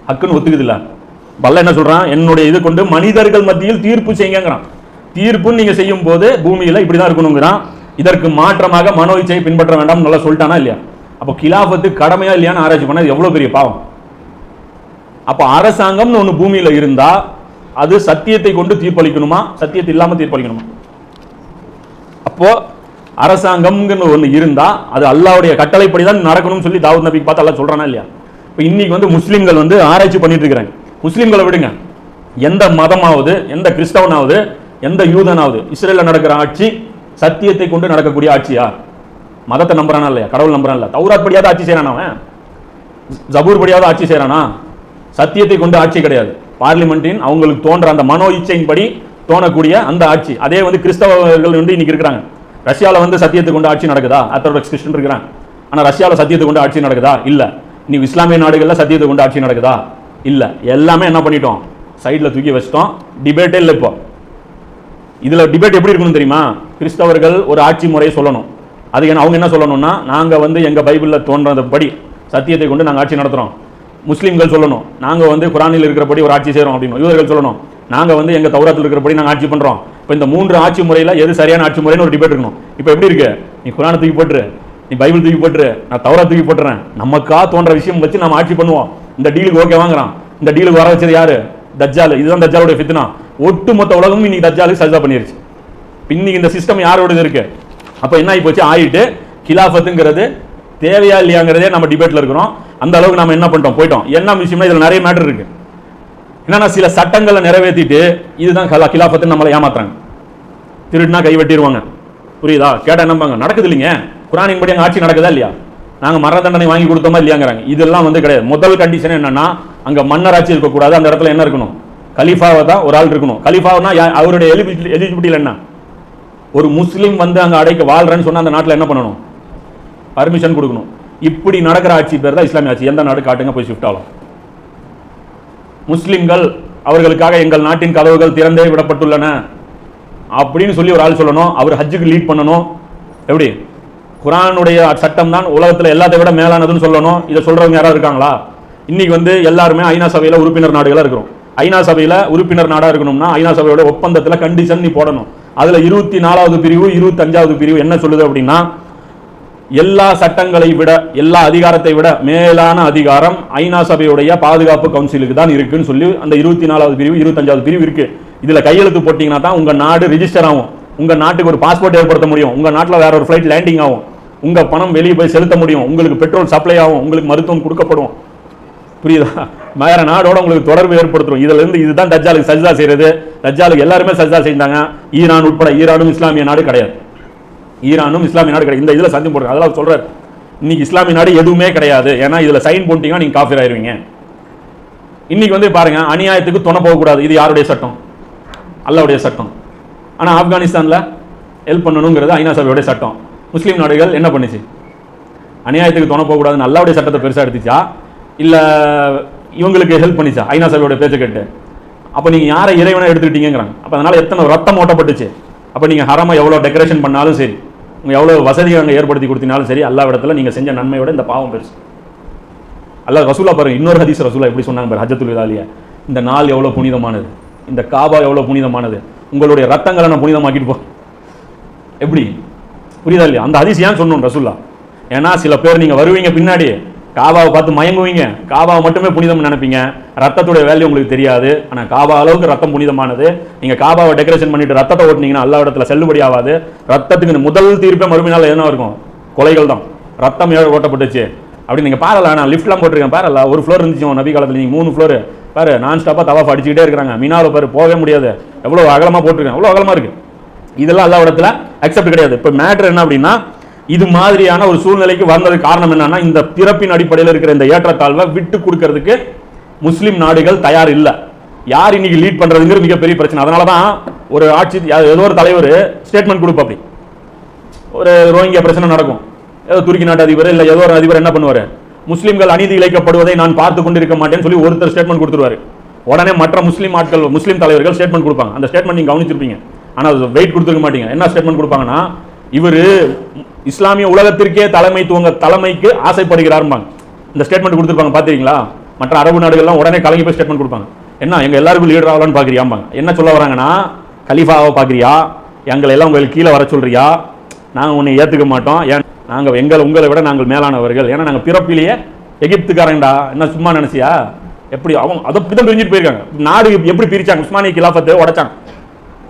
ஹக்குன்னு ஒத்துக்குது இல்லை பல்ல என்ன சொல்றான்? என்னுடைய இது கொண்டு மனிதர்கள் மத்தியில் தீர்ப்பு செய்யுங்கிறான் தீர்ப்புன்னு நீங்க செய்யும் போது பூமியில இப்படிதான் இருக்கணுங்கிறான். இதற்கு மாற்றமாக மனோ இச்சையை பின்பற்ற வேண்டாம் நல்லா சொல்லிட்டானா இல்லையா? அப்போ கிலாஃபத்து கடமையா இல்லையான்னு ஆராய்ச்சி பண்ணது எவ்வளவு பெரிய பாவம்? அப்போ அரசாங்கம்னு ஒன்று பூமியில இருந்தா அது சத்தியத்தை கொண்டு தீர்ப்பளிக்கணுமா? சத்தியத்தை இல்லாம தீர்ப்பளிக்கணுமா? அப்போ அரசாங்கம்னு ஒன்று இருந்தா அது அல்லாவுடைய கட்டளைப்படி தான் நடக்கணும்னு சொல்லி தாவூத் நபிக்கு பார்த்து எல்லாம் சொல்கிறானா இல்லையா? இப்போ இன்னைக்கு வந்து முஸ்லீம்கள் வந்து ஆராய்ச்சி பண்ணிட்டு இருக்கிறாங்க. முஸ்லீம்களை விடுங்க. எந்த மதமாவது எந்த கிறிஸ்தவனாவது எந்த யூதனாவது இஸ்ரேலில் நடக்கிற ஆட்சி சத்தியத்தை கொண்டு நடக்கக்கூடிய ஆட்சியா? மதத்தை நம்புறானா இல்லையா? கடவுள் நம்புறான் இல்ல தௌராத் படியாத ஆட்சி செய்யறானா அவன்? ஜபூர் படியாத ஆட்சி செய்யறானா? சத்தியத்தை கொண்டு ஆட்சி கிடையாது. பார்லிமெண்ட்டின் அவங்களுக்கு தோன்ற அந்த மனோ இச்சையின்படி தோணக்கூடிய அந்த ஆட்சி. அதே வந்து கிறிஸ்தவர்கள் வந்து இன்னைக்கு இருக்கிறாங்க. ரஷ்யாவில் வந்து சத்தியத்தை கொண்டு ஆட்சி நடக்குதா? ஆர்த்தடாக்ஸ் கிறிஸ்டின் இருக்கிறாங்க. ஆனால் ரஷ்யாவில் சத்தியத்தை கொண்டு ஆட்சி நடக்குதா? இல்லை. இன்னைக்கு இஸ்லாமிய நாடுகளில் சத்தியத்தை கொண்டு ஆட்சி நடக்குதா? இல்லை. எல்லாமே என்ன பண்ணிட்டோம்? சைடில் தூக்கி வச்சிட்டோம். டிபேட்டே இல்லை இப்போ. இதில் டிபேட் எப்படி இருக்கணும் தெரியுமா? கிறிஸ்தவர்கள் ஒரு ஆட்சி முறையை சொல்லணும். அது அவங்க என்ன சொல்லணும்னா நாங்கள் வந்து எங்கள் பைபிளில் தோன்றதுபடி சத்தியத்தை கொண்டு நாங்கள் ஆட்சி நடத்துகிறோம் முஸ்லீம்கள் சொல்லணும். நாங்கள் வந்து குரானில் இருக்கிறபடி ஒரு ஆட்சி செய்கிறோம் அப்படின்னு. யூதர்கள் சொல்லணும். நாங்கள் வந்து எங்கள் தௌராத்தில் இருக்கிறபடி நாங்கள் ஆட்சி பண்ணுறோம் இப்போ இந்த மூன்று ஆட்சி முறையில் எது சரியான ஆட்சி முறைன்னு ஒரு டிபேட் இருக்கணும். இப்போ எப்படி இருக்கு? நீ குரானை தூக்கி போட்டுரு. நீ பைபிள் தூக்கி போட்டுரு. நான் தௌரா தூக்கி போட்டுறேன். நமக்கா தோன்ற விஷயம் வச்சு நம்ம ஆட்சி பண்ணுவோம். இந்த டீலுக்கு ஓகே வாங்குறான். இந்த டீலுக்கு வர வச்சது யாரு? தஜ்ஜால். இதுதான் தஜ்ஜாலுடைய ஃபித்னா. ஒட்டுமொத்த உலகமும் இன்னைக்கு தஜ்ஜாலுக்கு சஜா பண்ணிருச்சு. இன்னைக்கு இந்த சிஸ்டம் யாரோடது இருக்கு? அப்போ என்ன ஆகி போச்சு? ஆயிட்டு கிலாஃபத்துங்கிறது தேவையா இல்லையாங்கிறதே நம்ம டிபேட்டில் இருக்கிறோம். அந்த அளவுக்கு நம்ம என்ன பண்ணிட்டோம்? போயிட்டோம். என்ன விஷயம்னா இதில் நிறைய மேட்டர் இருக்கு. என்னன்னா சில சட்டங்களை நிறைவேற்றிட்டு இதுதான் கலா கிலாஃபத்துன்னு நம்மளை ஏமாத்துறாங்க. திருடுனா கை வெட்டிடுவாங்க புரியுதா? கேட்டால் என்னம்பாங்க நடக்குது இல்லைங்க. குரானின்படி அங்கே ஆட்சி நடக்குதா இல்லையா? நாங்கள் மரண தண்டனை வாங்கி கொடுத்தோமா இல்லையாங்கிறாங்க. இதெல்லாம் வந்து கிடையாது. முதல் கண்டிஷன் என்னன்னா அங்கே மன்னராட்சி இருக்கக்கூடாது. அந்த இடத்துல என்ன இருக்கணும்? கலீஃபாவை தான் ஒரு ஆள் இருக்கணும். கலீஃபாவுனா யா- அவருடைய எலிஜிபிலிட்டியில் என்ன ஒரு முஸ்லீம் வந்து அங்கே அடைக்க வாழ்றேன்னு சொன்னால் அந்த நாட்டில் என்ன பண்ணணும்? பர்மிஷன் கொடுக்கணும். இப்படி நடக்கிற ஆட்சி பேர் தான் இஸ்லாமிய ஆட்சி. எந்த நாடு காட்டுங்க போய் ஷிஃப்ட் ஆகலாம். முஸ்லீம்கள் அவர்களுக்காக எங்கள் நாட்டின் கதவுகள் திறந்தே விடப்பட்டுள்ளன அப்படின்னு சொல்லி ஒரு ஆள் சொல்லணும். அவர் ஹஜ்ஜுக்கு லீட் பண்ணணும். எப்படி? குரானுடைய சட்டம் தான் உலகத்தில் எல்லாத்தை விட மேலானதுன்னு சொல்லணும். இதை சொல்கிறவங்க யாராவது இருக்காங்களா? இன்னைக்கு வந்து எல்லாருமே ஐநா சபையில் உறுப்பினர் நாடுகளாக இருக்கிறோம். ஐநா சபையில் உறுப்பினர் நாடாக இருக்கணும்னா ஐநா சபையோட ஒப்பந்தத்தில் கண்டிஷன் நீ போடணும். அதில் இருபத்தி நாலாவது பிரிவு இருபத்தஞ்சாவது பிரிவு என்ன சொல்லுது அப்படின்னா எல்லா சட்டங்களை விட எல்லா அதிகாரத்தை விட மேலான அதிகாரம் ஐநா சபையுடைய பாதுகாப்பு கவுன்சிலுக்கு தான் இருக்குன்னு சொல்லி அந்த இருபத்தி நாலாவது பிரிவு இருபத்தஞ்சாவது பிரிவு இருக்கு. இதில் கையெழுத்து போட்டிங்கன்னா தான் உங்கள் நாடு ரிஜிஸ்டர் ஆகும். உங்கள் நாட்டுக்கு ஒரு பாஸ்போர்ட் ஏற்படுத்த முடியும். உங்கள் நாட்டில் வேற ஒரு ஃப்ளைட் லேண்டிங் ஆகும். உங்கள் பணம் வெளியே போய் செலுத்த முடியும். உங்களுக்கு பெட்ரோல் சப்ளை ஆகும். உங்களுக்கு மருத்துவம் கொடுக்கப்படும். புரியுதா? வேற நாடோட உங்களுக்கு தொடர்பு ஏற்படுத்தும் இதுல இருந்து இதுதான் தஜ்ஜாலுக்கு சஜ்ஜா செய்யறது. தஜ்ஜாலுக்கு எல்லாருமே சஜ்ஜா செய்தாங்க. ஈரான் உட்பட ஈரானும் இஸ்லாமிய நாடு கிடையாது. ஈரானும் இஸ்லாமிய நாடு கிடையாது. இந்த இதில் சந்தி போடுறாங்க அதெல்லாம் அவர் சொல்றாரு. இன்னைக்கு இஸ்லாமிய நாடு எதுவுமே கிடையாது. ஏன்னா இதுல சைன் போட்டீங்கன்னா நீங்க காஃபர் ஆயிருவீங்க. இன்னைக்கு வந்து பாருங்க அநியாயத்துக்கு துணை போகக்கூடாது. இது யாருடைய சட்டம்? அல்லாவுடைய சட்டம். ஆனால் ஆப்கானிஸ்தானில் ஹெல்ப் பண்ணணுங்கிறது ஐநா சபையோட சட்டம். முஸ்லீம் நாடுகள் என்ன பண்ணுச்சு? அநியாயத்துக்கு துணை போகக்கூடாதுன்னு அல்லாவுடைய சட்டத்தை பெருசாக எடுத்துச்சா? இல்லை இவங்களுக்கு ஹெல்ப் பண்ணிச்சா? ஐநா சபையோட பேச்சை கேட்டு. அப்போ நீங்கள் யாரை இறைவனாக எடுத்துக்கிட்டீங்கிறாங்க அப்போ அதனால் எத்தனை ரத்தம் ஓட்டப்பட்டுச்சு. அப்போ நீங்கள் ஹரமாக எவ்வளோ டெக்கரேஷன் பண்ணாலும் சரி உங்கள் எவ்வளோ வசதிகள் அங்கே ஏற்படுத்தி கொடுத்தினாலும் சரி எல்லா இடத்துல நீங்கள் செஞ்ச நன்மையோட இந்த பாவம் பெருசு. அல்லாஹ் ரசூலா பாருங்க இன்னொரு ஹதீஸ் ரசூலா எப்படி சொன்னாங்க பாரு ஹஜத்துல் விதாலியா இந்த நாள் எவ்வளோ புனிதமானது. இந்த காபா எவ்வளோ புனிதமானது. உங்களுடைய ரத்தங்களை நான் புனிதமாக்கிட்டு போ. எப்படி? புரியுதா இல்லையா? அந்த ஹதீஸ் ஏன் சொன்னோம் ரசூல்லா ஏன்னா சில பேர் நீங்கள் வருவீங்க பின்னாடியே. காபாவை பார்த்து மயங்குவீங்க. காபாவை மட்டுமே புனிதம் நினைப்பீங்க. ரத்தத்துடைய வேல்யூ உங்களுக்கு தெரியாது. ஆனால் காபா அளவுக்கு ரத்தம் புனிதமானது. நீங்கள் காபாவை டெக்கரேஷன் பண்ணிட்டு ரத்தத்தை ஓட்டுனீங்கன்னா எல்லா இடத்துல செல்லுபடி ஆகாது ரத்தத்துக்கு முதல் தீர்ப்பே மறுமையினால் என்ன இருக்கும்? கொலைகள் தான். ரத்தம் ஓட்டப்பட்டுச்சு. அப்படி நீங்கள் பாரல நான் லிஃப்ட்லாம் போட்டிருக்கேன். பாரல ஒரு ஃப்ளோர் இருந்துச்சு நபி காலத்தில். நீங்கள் மூணு ஃப்ளோர் பாரு நான் ஸ்டாப்பாக தவாஃப் அடிச்சுக்கிட்டே இருக்கிறாங்க. மீனாவில் பாரு போகவே முடியாது. எவ்வளோ அகலமாக போட்டிருக்கேன். எவ்வளோ அகலமாக இருக்கு. இதெல்லாம் அல்லா இடத்துல அக்செப்ட் கிடையாது. இப்போ மேட்ரு என்ன அப்படின்னா இது மாதிரியான ஒரு சூழ்நிலைக்கு வந்ததுக்கு காரணம் என்னன்னா இந்த பிறப்பின் அடிப்படையில் இருக்கிற இந்த ஏற்றத்தாழ்வை விட்டு கொடுக்கறதுக்கு முஸ்லீம் நாடுகள் தயார் இல்லை. யார் இன்னைக்கு லீட் பண்றதுங்கிற மிகப்பெரிய பிரச்சனை. அதனால தான் ஒரு ஆட்சி ஏதோ ஒரு தலைவர் ஸ்டேட்மெண்ட் கொடுப்பாப்பி ஒரு ரோஹிங்கியா பிரச்சனை நடக்கும். ஏதோ துருக்கி நாட்டு அதிபர் இல்லை ஏதோ ஒரு அதிபர் என்ன பண்ணுவார்? முஸ்லீம்கள் அநீதி இழைக்கப்படுவதை நான் பார்த்து கொண்டிருக்க மாட்டேன்னு சொல்லி ஒருத்தர் ஸ்டேட்மெண்ட் கொடுத்துருவாரு. உடனே மற்ற முஸ்லீம் ஆட்கள் முஸ்லீம் தலைவர்கள் ஸ்டேட்மெண்ட் கொடுப்பாங்க. அந்த ஸ்டேட்மெண்ட் நீங்கள் கவனிச்சிருப்பீங்க. ஆனால் அது வெயிட் கொடுத்துருக்க மாட்டீங்க. என்ன ஸ்டேட்மெண்ட் கொடுப்பாங்கன்னா இவர் இஸ்லாமிய உலகத்திற்கே தலைமை துவங்க தலைமைக்கு ஆசைப்படுகிறாரும்பாங்க. இந்த ஸ்டேட்மெண்ட் கொடுத்துருப்பாங்க பாத்தீங்களா மற்ற அரபு நாடுகள்லாம் உடனே கலங்கி போய் ஸ்டேட்மெண்ட் கொடுப்பாங்க. என்ன எங்க எல்லாருக்கும் லீடர் ஆகலாம்னு பாக்குறியாம்பாங்க என்ன சொல்ல வராங்கன்னா கலீஃபாவை பாக்குறியா எங்களை எல்லாம் உங்களுக்கு கீழே வர சொல்றியா? நாங்க உன்னை ஏத்துக்க மாட்டோம். ஏன் நாங்க எங்களை உங்களை விட நாங்கள் மேலானவர்கள். ஏன்னா நாங்க பிறப்பிலேயே எகிப்துக்காரங்கடா என்ன சும்மா நினைச்சியா? எப்படி அவங்க அதை தான் பிரிஞ்சுட்டு போயிருக்காங்க. நாடு எப்படி பிரிச்சாங்க? உஸ்மானிய கிலாஃபத்தை உடைச்சாங்க.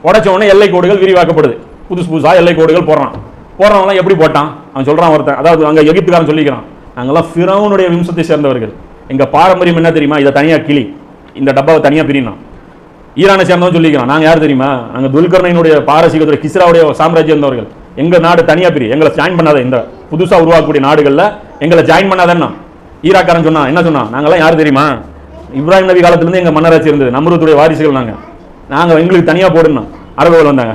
உடைச்ச உடனே எல்லை கோடுகள் விரிவாக்கப்படுது. புதுசு புதுசா எல்லை கோடுகள் போடுறான். போடுறவங்களாம் எப்படி போட்டான்? அவன் சொல்கிறான் ஒருத்தன் அதாவது அங்கே எகிப்துக்காரன் சொல்லிக்கிறான். நாங்கள்லாம் ஃபிரௌனுடைய விம்சத்தை சேர்ந்தவர்கள். எங்கள் பாரம்பரியம் என்ன தெரியுமா? இதை தனியாக கிளி. இந்த டப்பாவை தனியாக பிரினான் ஈரானை சேர்ந்தவன் சொல்லிக்கிறான். நாங்கள் யார் தெரியுமா? நாங்கள் துல்கர்ணையினுடைய பாரசீகத்துடைய கிஸ்ராவுடைய சாம்ராஜ்யம் இருந்தவர்கள். எங்கள் நாடு தனியாக பிரி எங்களை ஜாயின் பண்ணாத இந்த புதுசா உருவாக்கக்கூடிய நாடுகள்ல எங்களை ஜாயின் பண்ணாதன்னா. ஈராக்காரன் சொன்னான் என்ன சொன்னான்? நாங்கெல்லாம் யார் தெரியுமா? இப்ராஹிம் நபி காலத்துலேருந்து எங்கள் மன்னராட்சி இருந்தது. நம்ருத்துடைய வாரிசுகள் நாங்கள் நாங்க எங்களுக்கு தனியாக போடணும் அரபுகள் வந்தாங்க.